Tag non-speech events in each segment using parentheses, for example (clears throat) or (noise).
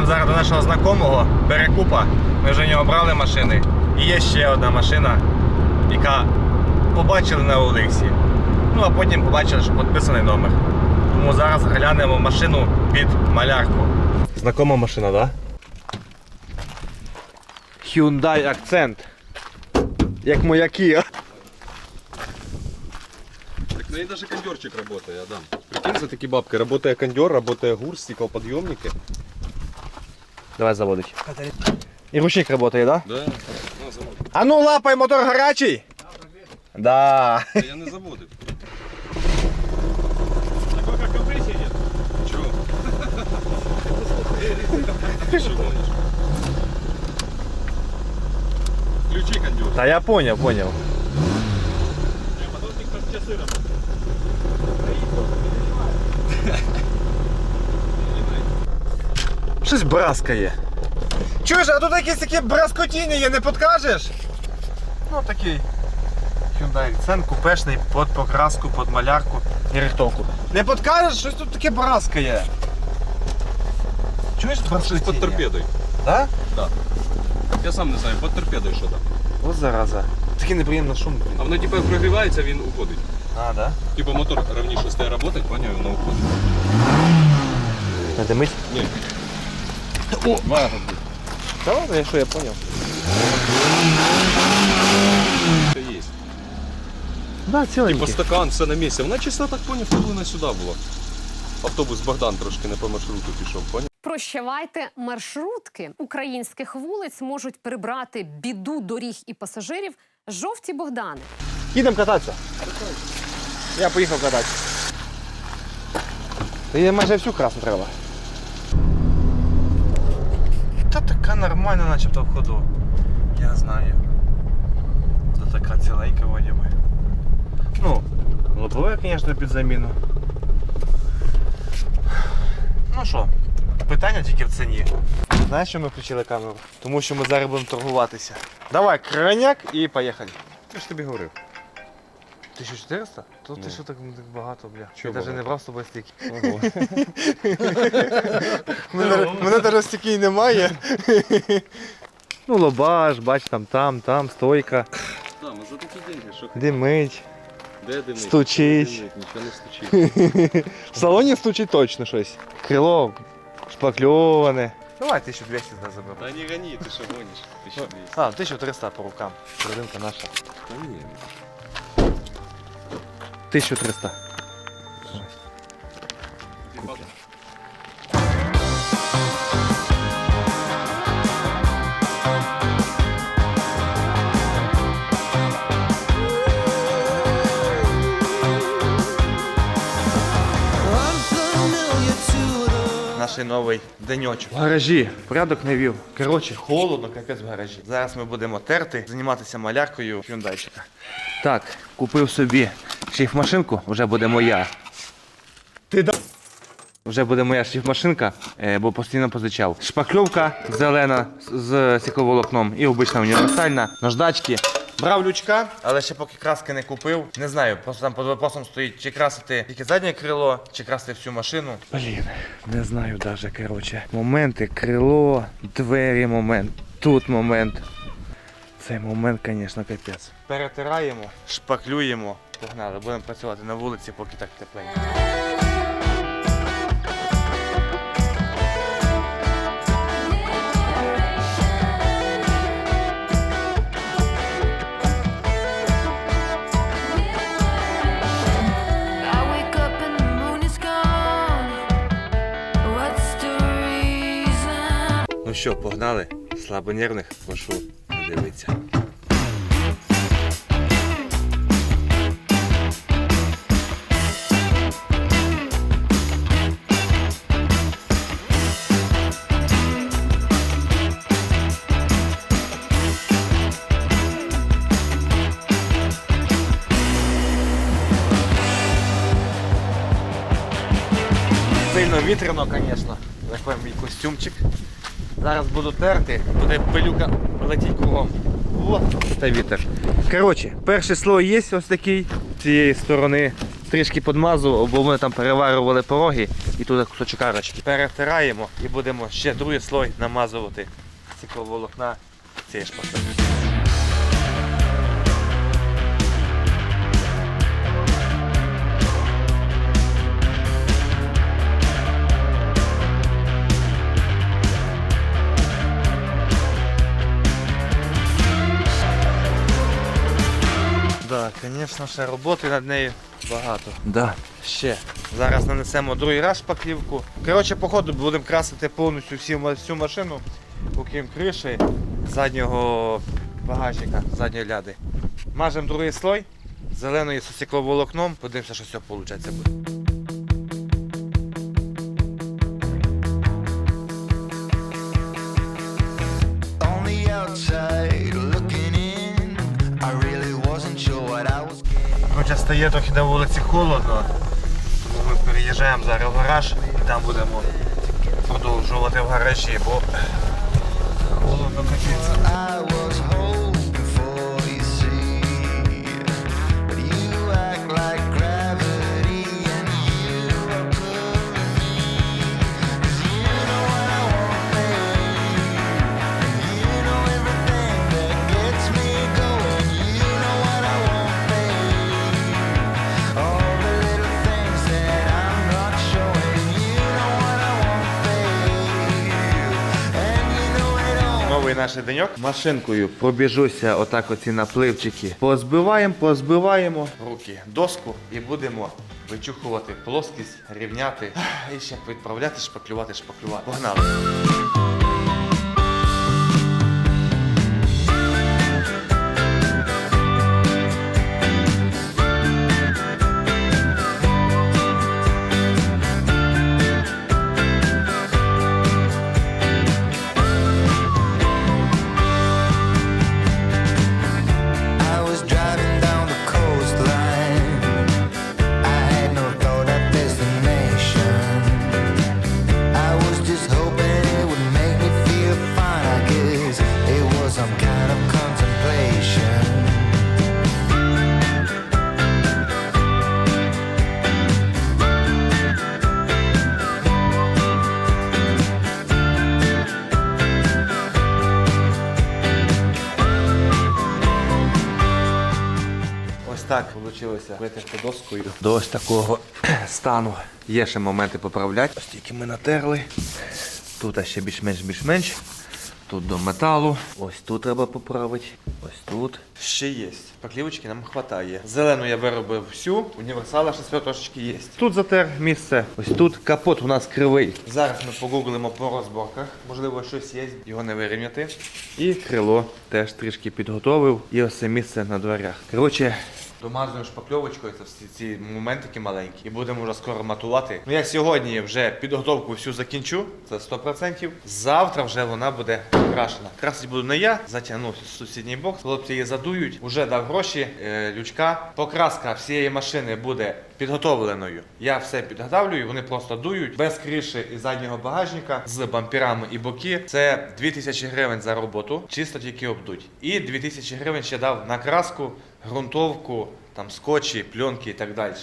Їдемо зараз до нашого знайомого перекупа. Ми вже в нього брали машини. І є ще одна машина, яка побачили на Олексі. Ну а потім побачили, що підписаний номер. Тому зараз глянемо машину під малярку. Знакома машина, так? Да? Hyundai Accent. Як моя Kia. Так на ней даже кондерчик работает, Адам. Прикинь, за таки бабки. Работая кондер, работая гурс, стеклоподъемники. Давай заводить. І ручник працює, так? Да? Да. На завод. А ну лапай, мотор гарячий! Да. Да я не заводив. Чого? Ти що гониш? Включи кондер. Та я понял, понял. Щось браскає. Чуєш, а тут якісь такі браскотіння є, не підкажеш? Ну такий Hyundai Accent купешний під покраску, під малярку і рихтовку. Не підкажеш, щось тут таке браскає. Чуєш Щось браскотіння? під торпедою. Да? Да. Я сам не знаю, під торпедою що там. От зараза. Такий неприємний шум. блін. А воно типу прогрівається, він уходить. А, да? Типа мотор равніше стає працювати, поняв, воно уходить. Не димить? Ні. О, Та ладно, я що, я понял. Все є. Да, Типа стакан, все на місці. Вона чесно так поняв, вона сюди була. Автобус Богдан трошки не по маршруту пішов, поняв? Прощавайте маршрутки українських вулиць можуть прибрати біду доріг і пасажирів жовті Богдани. Їдемо кататися. Я поїхав кататися. Та їй майже всю красну треба. Та така нормальна начебто в ходу. Я знаю. Та така ціленька вроді би. Ну, лобове, звісно, під заміну. Ну що, питання тільки в ціні. Знаєш, що ми включили камеру? Тому що ми зараз будемо торгуватися. Давай, краняк і поїхали. Я ж тобі говорив. 1400? То ти Ну. що так, так багато, бля. Чого я навіть не брав з собою стільки. Ого. (laughs) Мене, навіть стільки немає. (laughs) ну, лобаш, бач, там, там, там, стойка, Да, ми за такі деньги, що димить. Де димить? Стучить. Нічого не стучить. (laughs) В салоні стучить точно щось. Крило шпакльоване. Давай 1200 з нас заберу. Та не гони, ти що гониш? Ти що бійся? А, 1300 по рукам. Родинка наша. Та ні. 1300. Наш новий деньочок. В гаражі порядок не вів. Коротше, холодно, капець в гаражі. Зараз ми будемо терти, займатися маляркою хюндайчика. Так, купив собі шліфмашинку, вже буде моя. Ти да. Вже буде моя шліфмашинка, е, бо постійно позичав. Шпакльовка зелена з- стекловолокном і обична універсальна. Наждачки. Брав лючка, але ще поки краски не купив. Не знаю, просто там під вопросом стоїть, чи красити тільки заднє крило, чи красити всю машину. Блін, не знаю даже, коротше. Моменти, крило, двері, момент, тут момент. Цей момент, звісно, капець. Перетираємо, шпаклюємо. Погнали, будемо працювати на вулиці, поки так тепленько. Ну що, погнали? Слабонервних прошу дивитися. Сильно вітряно, звісно. Такий мій костюмчик. Зараз буду терти, буде пилюка летіть кругом. О, та вітер. Коротше, перший слой є ось такий з цієї сторони. трішки підмазував, бо ми там переварювали пороги і туди кусочок арочки. Перетираємо і будемо ще другий слой намазувати стекловолокна цієї шпаклевки. Звісно, ще роботи над нею багато. Да. Ще. Зараз нанесемо другий раз шпаклівку. Коротше, по ходу будемо красити повністю всю, всю машину, окрім криші, заднього багажника, задньої ляди. Мажемо другий слой зеленою стекловолокном, подивимося, що цього виходить буде. outside Хоча стає трохи на вулиці холодно, тому ми переїжджаємо зараз в гараж і там будемо продовжувати в гаражі, бо холодно капець. Наш деньок. Машинкою пробіжуся отак оці напливчики. Позбиваємо, позбиваємо руки, доску і будемо вичухувати плоскість, рівняти і ще відправляти, шпаклювати, шпаклювати. Погнали. Вийшло витерти доскою до ось такого (clears throat) стану. Є ще моменти поправляти. Ось тільки ми натерли. Тут ще більш-менш більш-менш. Тут до металу. Ось тут треба поправити. Ось тут. Ще є. Поклівочки нам вистачає. Зелену я виробив всю, універсала ще трошечки є. Тут затер місце. Ось тут капот у нас кривий. Зараз ми погуглимо по розборках. Можливо, щось є, його не вирівняти. І крило теж трішки підготовив. І ось це місце на дверях. Коротше, Домазуємо шпакльовочкою, це всі ці моментики маленькі, і будемо вже скоро матувати. Ну я сьогодні вже підготовку всю закінчу, це 100%. Завтра вже вона буде покрашена. Красить буду не я, затягнув сусідній бокс. Хлопці її задують, уже дав гроші, е, лючка. Покраска всієї машини буде підготовленою. Я все підготовлюю, вони просто дують без криші і заднього багажника з бамперами і боки. Це 2000 гривень за роботу, чисто тільки обдуть. І 2000 гривень ще дав на краску, ґрунтовку, там скотчі, пленки і так далі.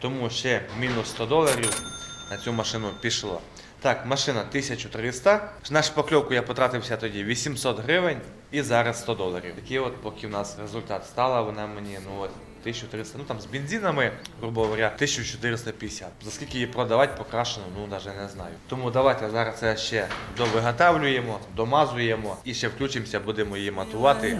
Тому ще мінус 100 доларів на цю машину пішло. Так, машина 1300. На шпакльовку я потратився тоді 800 гривень і зараз 100 доларів. Такий от поки в нас результат стала, вона мені ну от 1300, ну там з бензинами, грубо говоря, 1450. За скільки її продавати покрашено, ну навіть не знаю. Тому давайте зараз це ще довиготавлюємо, домазуємо і ще включимося, будемо її матувати.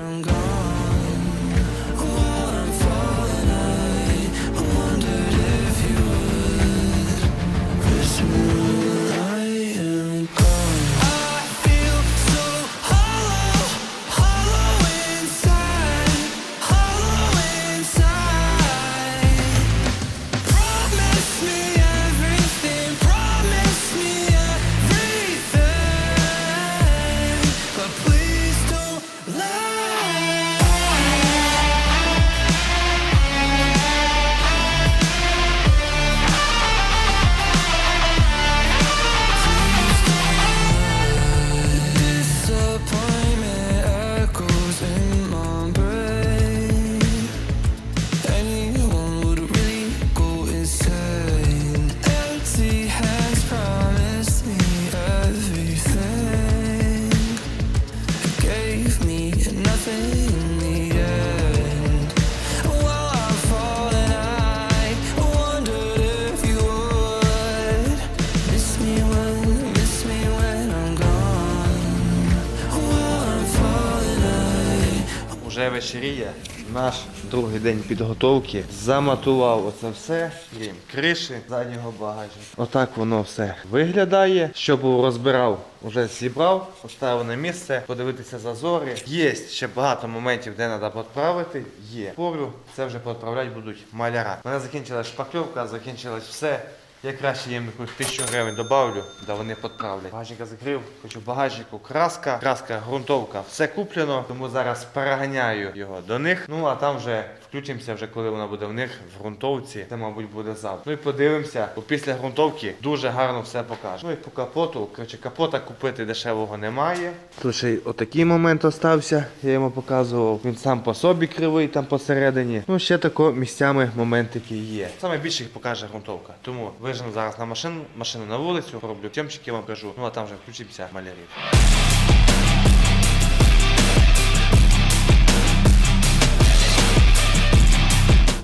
Вечеріє. Наш другий день підготовки. Заматував оце все, крім криші заднього багажу. Отак воно все виглядає. Що був розбирав, вже зібрав, поставив на місце, подивитися зазори. Є ще багато моментів, де треба підправити. Є. Порю, це вже підправляти будуть маляра. У мене закінчилась шпакльовка, закінчилось все. Я краще їм якусь тисячу гривень добавлю, да вони підправлять. Багажника закрив, хочу багажнику краска, краска, ґрунтовка, все куплено, тому зараз переганяю його до них. Ну а там вже включимося, вже коли вона буде в них в ґрунтовці. Це, мабуть, буде завтра. Ну і подивимося, бо після ґрунтовки дуже гарно все покаже. Ну і по капоту, коротше, капота купити дешевого немає. Тут ще й отакий момент остався, я йому показував. Він сам по собі кривий там посередині. Ну ще тако місцями моментики є. Саме більше їх покаже ґрунтовка. Тому вижену зараз на машину, машину на вулицю, роблю тємчики вам кажу. Ну а там вже включимося малярів.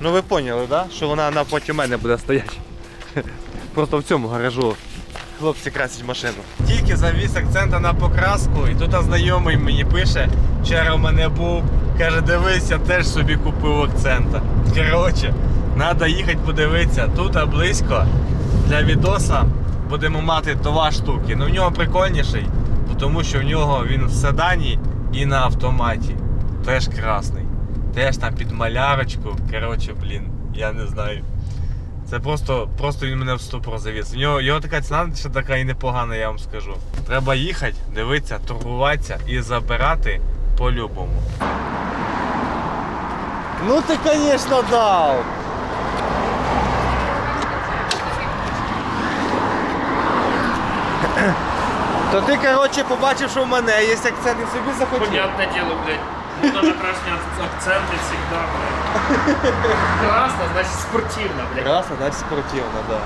Ну ви поняли, да? що вона напроти мене буде стояти. (laughs) Просто в цьому гаражу. Хлопці красять машину. Тільки завіз акцента на покраску, і тут знайомий мені пише, вчора в мене був, каже, дивись, я теж собі купив акцента. Коротше, треба їхати подивитися. Тут близько для відоса будемо мати два штуки. Ну в нього прикольніший, тому що в нього він в седані і на автоматі. Теж красний. Теж там під малярочку. Коротше, блін, я не знаю. Це просто, просто він мене в ступор завіз. У нього його така ціна ще така і непогана, я вам скажу. Треба їхати, дивитися, торгуватися і забирати по-любому. Ну ти, звісно, дав. То ти, коротше, побачив, що в мене є акцент і собі захотів. Понятное дело, блядь. Буду на (laughs) красные акценты всегда, блядь. Красно, значит спортивно, блядь. Красно, значить спортивно, да.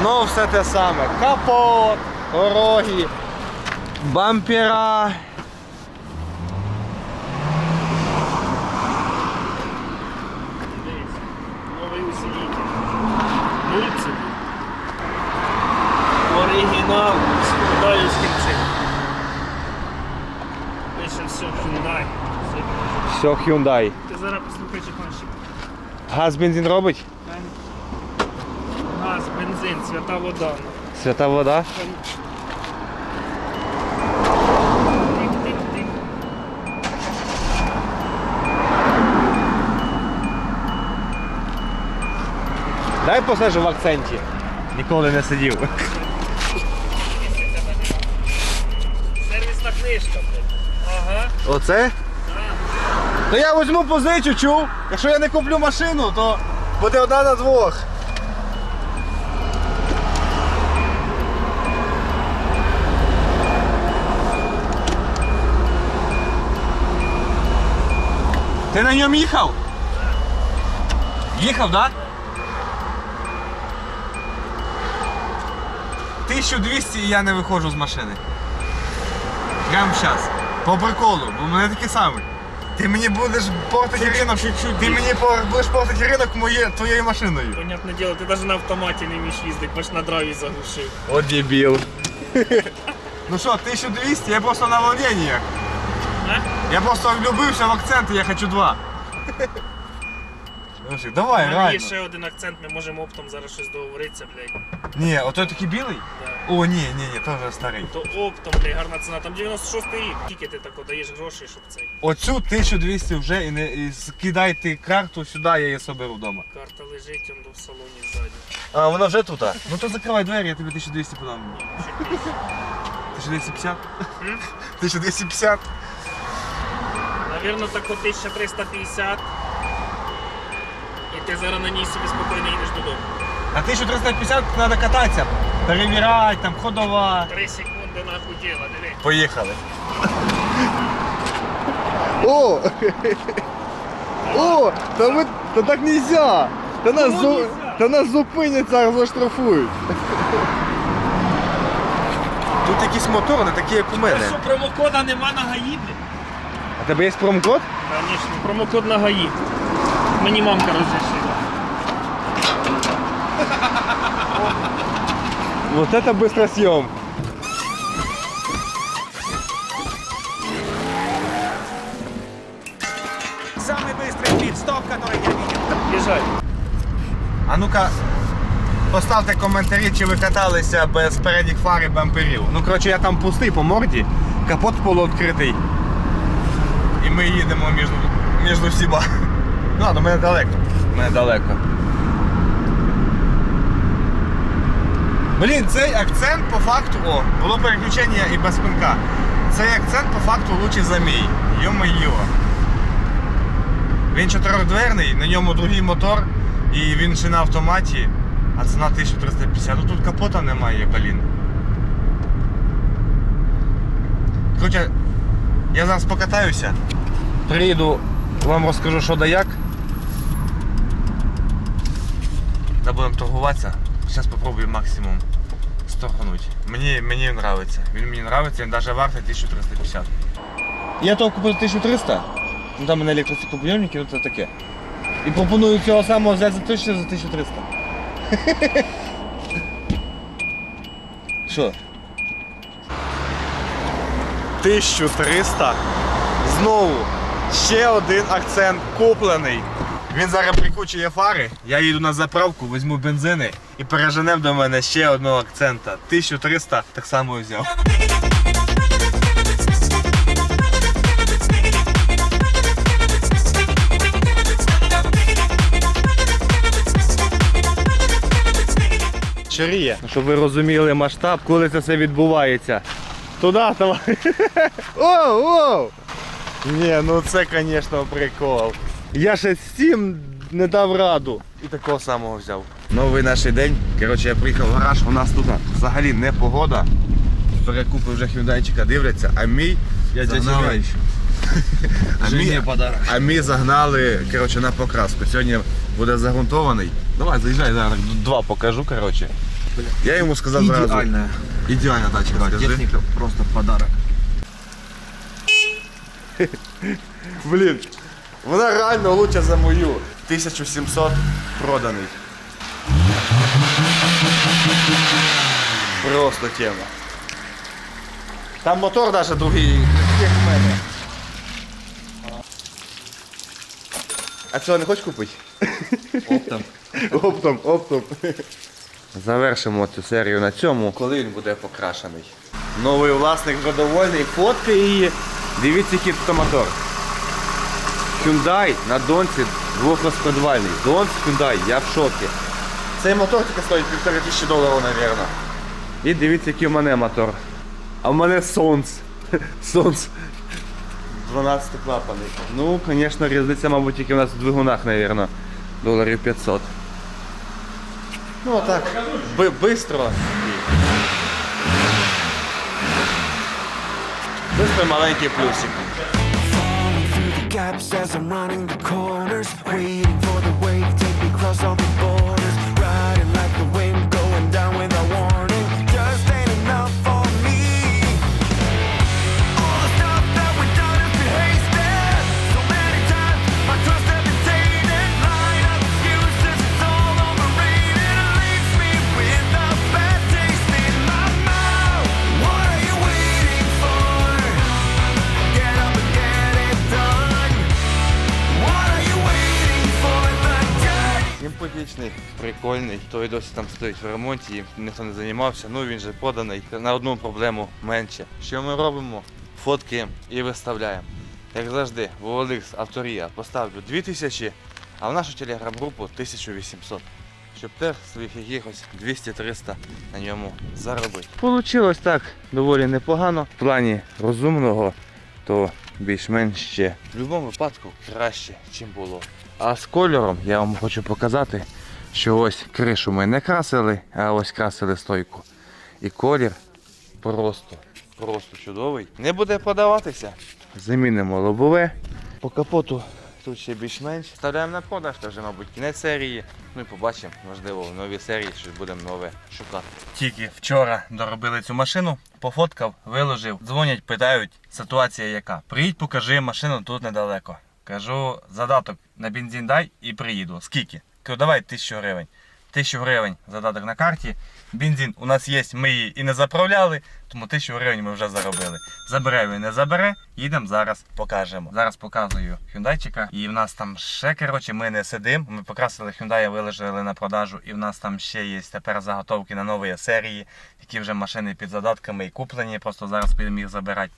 Знову все те саме. Капот, пороги, бампера. Дивись, Усилитель. Мульцевый. Оригінал з китайським цим. Пише все Hyundai. Все, Hyundai. Ти зараз послухай чеканщик. Газ бензин робить? Газ, бензин, свята вода. Свята вода. Дай посаджу в акценті. Ніколи не сидів. Сервісна книжка, блядь. Ага. Оце? То я візьму позичу, чув. Якщо я не куплю машину, то буде одна на двох. Ти на ньому їхав? Їхав, так? Да? 1200 і я не виходжу з машини. Прямо зараз. По приколу, бо в мене такий самий. Ти мені будеш портити ринок. чуть-чуть. Ти мені пор- будеш портити ринок моє, твоєю машиною. Понятне дело, ти навіть на автоматі не вмієш їздити, бач на драйві заглушив. От дебіл. (laughs) ну що, 1200, я просто на волнениях. А? Я просто влюбився в акценти, я хочу два. Слушай, давай, реально. є ще один акцент, ми можемо оптом зараз щось договоритися, блядь. Ні, отой такий білий? Да. О, ні, ні, ні, то вже старий. То оптом, блядь, гарна ціна. Там 96 рік. Скільки ти тако даєш грошей, щоб цей. Оцю 1200 вже і не і скидайте карту сюди, я її соберу вдома. Карта лежить, он в салоні ззаді. А, вона вже тут? Ну то закривай двері, я тобі 1200 подам. 1250? 1250? Навірно, тако 1350. Ти зараз на ній собі спокійно їдеш додому. А 1350 треба кататися, перевіряти, там ходова. Три секунди нахуй діла, диви. Поїхали. (laughs) О! О! Та, ми, та так нельзя! Та нас, зу, та нас зупинять зараз заштрафують. Тут якісь мотори, не такі, як у мене. Що промокода нема на ГАІ? А тебе є промокод? Звісно, промокод на ГАІ. Мені мамка разрешила. Вот это быстро съем. Самый быстрый пит-стоп, который я видел. Бежать. А ну-ка, поставте коментарі, чи вы каталися без передних фар и бамперів. Ну, короче, я там пустий по морде, капот полуоткритий. І ми їдемо между между всіма. Ну, ладно, мене далеко. Мене далеко. Блін, цей акцент по факту. О, було переключення і без пинка. Цей акцент по факту лучше за мій. Йо-моє. Він чотирьохдверний, на ньому другий мотор, і він ще на автоматі, а ціна 1350. Ну тут капота немає, блін. Короче, я зараз покатаюся. Приїду, вам розкажу, що да як. Та будемо торгуватися. Зараз спробую максимум сторгнути. Мені, мені він нравиться. Він мені нравиться, він навіть вартий 1350. Я того купив 1300. Ну там мене електростеклоподйомники, ну це таке. І пропоную цього самого взяти за точно за 1300. Що? 1300. Знову. Ще один акцент куплений. Він зараз прикручує фари. Я їду на заправку, візьму бензини і переженем до мене ще одного акцента. 1300 так само взяв. Чаріє. Щоб ви розуміли масштаб, коли це все відбувається. Туди, давай. Оу, оу! Ні, ну це, звісно, прикол. Я ще з цим не дав раду. І такого самого взяв. Новий наш день. Коротше, я приїхав в гараж, у нас тут взагалі не погода. Перекупи вже хюндайчика дивляться, а мій Я загнали- (laughs) а мій, а мій загнали коротше, на покраску. Сьогодні буде загрунтований. Давай, заїжджай зараз. Два покажу, коротше. Я йому сказав зразу. Идеальная. Ідеальна тачка, скажи. Техника просто подарок. (laughs) Блін, вона реально лучше за мою. 1700 проданий. Просто тема. Там мотор навіть другий, як в мене. А цього не хочеш купити? Оптом. (laughs) Оптом, оптом. Завершимо цю серію на цьому, коли він буде покрашений. Новий власник задовольний, фотки її. Дивіться, який тут мотор. Hyundai на донці двохрозподвальний. Донц Hyundai, я в шокі. Цей мотор тільки стоїть півтори тисячі доларів, мабуть. І дивіться, який у мене мотор. А в мене Сонц. (laughs) Сонц. 12 клапаний. Ну, звісно, різниця, мабуть, тільки у нас в двигунах, мабуть, доларів 500. Ну, а так, би- бистро. Бистро маленький плюсик. Прикольний. Той досі там стоїть в ремонті, ніхто не займався. Ну він же поданий. На одну проблему менше. Що ми робимо? Фотки і виставляємо. Як завжди, в OLX авторія поставлю 2000, а в нашу телеграм-групу 1800. Щоб теж своїх якихось 200-300 на ньому заробити. Получилось так доволі непогано. В плані розумного, то більш-менш ще. В будь-якому випадку краще, ніж було. А з кольором я вам хочу показати, що ось кришу ми не красили, а ось красили стойку. І колір просто, просто чудовий. Не буде подаватися. Замінимо лобове. По капоту тут ще більш-менш. Вставляємо на продаж, це вже, мабуть, кінець серії. Ну і побачимо, можливо, в новій серії щось будемо нове шукати. Тільки вчора доробили цю машину, пофоткав, виложив. Дзвонять, питають, ситуація яка. Приїдь, покажи машину тут недалеко. Кажу, задаток на бензин дай і приїду. Скільки? Кажу, давай тисячу гривень. 1000 гривень задаток на карті. Бензин у нас є, ми її і не заправляли, тому 1000 гривень ми вже заробили. Забере він, не забере, їдемо зараз, покажемо. Зараз показую хюндайчика. І в нас там ще, коротше, ми не сидимо. Ми покрасили Hyundai, виложили на продажу, і в нас там ще є тепер заготовки на нові серії, які вже машини під задатками і куплені. Просто зараз підемо їх забирати.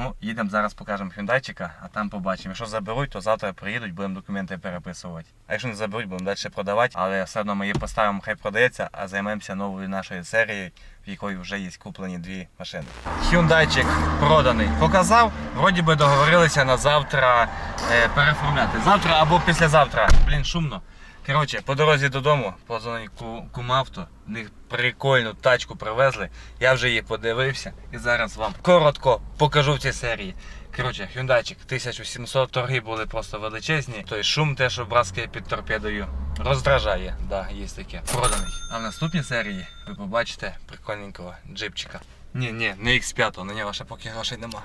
Ну, їдемо зараз покажемо хюндайчика, а там побачимо. Якщо заберуть, то завтра приїдуть, будемо документи переписувати. А якщо не заберуть, будемо далі продавати. Але все одно ми її поставимо, хай продається, а займемося новою нашою серією, в якої вже є куплені дві машини. Хюндайчик проданий. Показав, вроді би договорилися на завтра е, переформляти. Завтра або післязавтра. Блін, шумно. Коротше, по дорозі додому, позвонив ку- кумавто, в них прикольну тачку привезли. Я вже її подивився і зараз вам коротко покажу в цій серії. Коротше, хюндайчик 1700 торги були просто величезні. Той шум те, що браскає під торпедою, роздражає. Да, є таке. Проданий. А в наступній серії ви побачите прикольненького джипчика. Ні, ні, не X5, на нього ще поки грошей нема.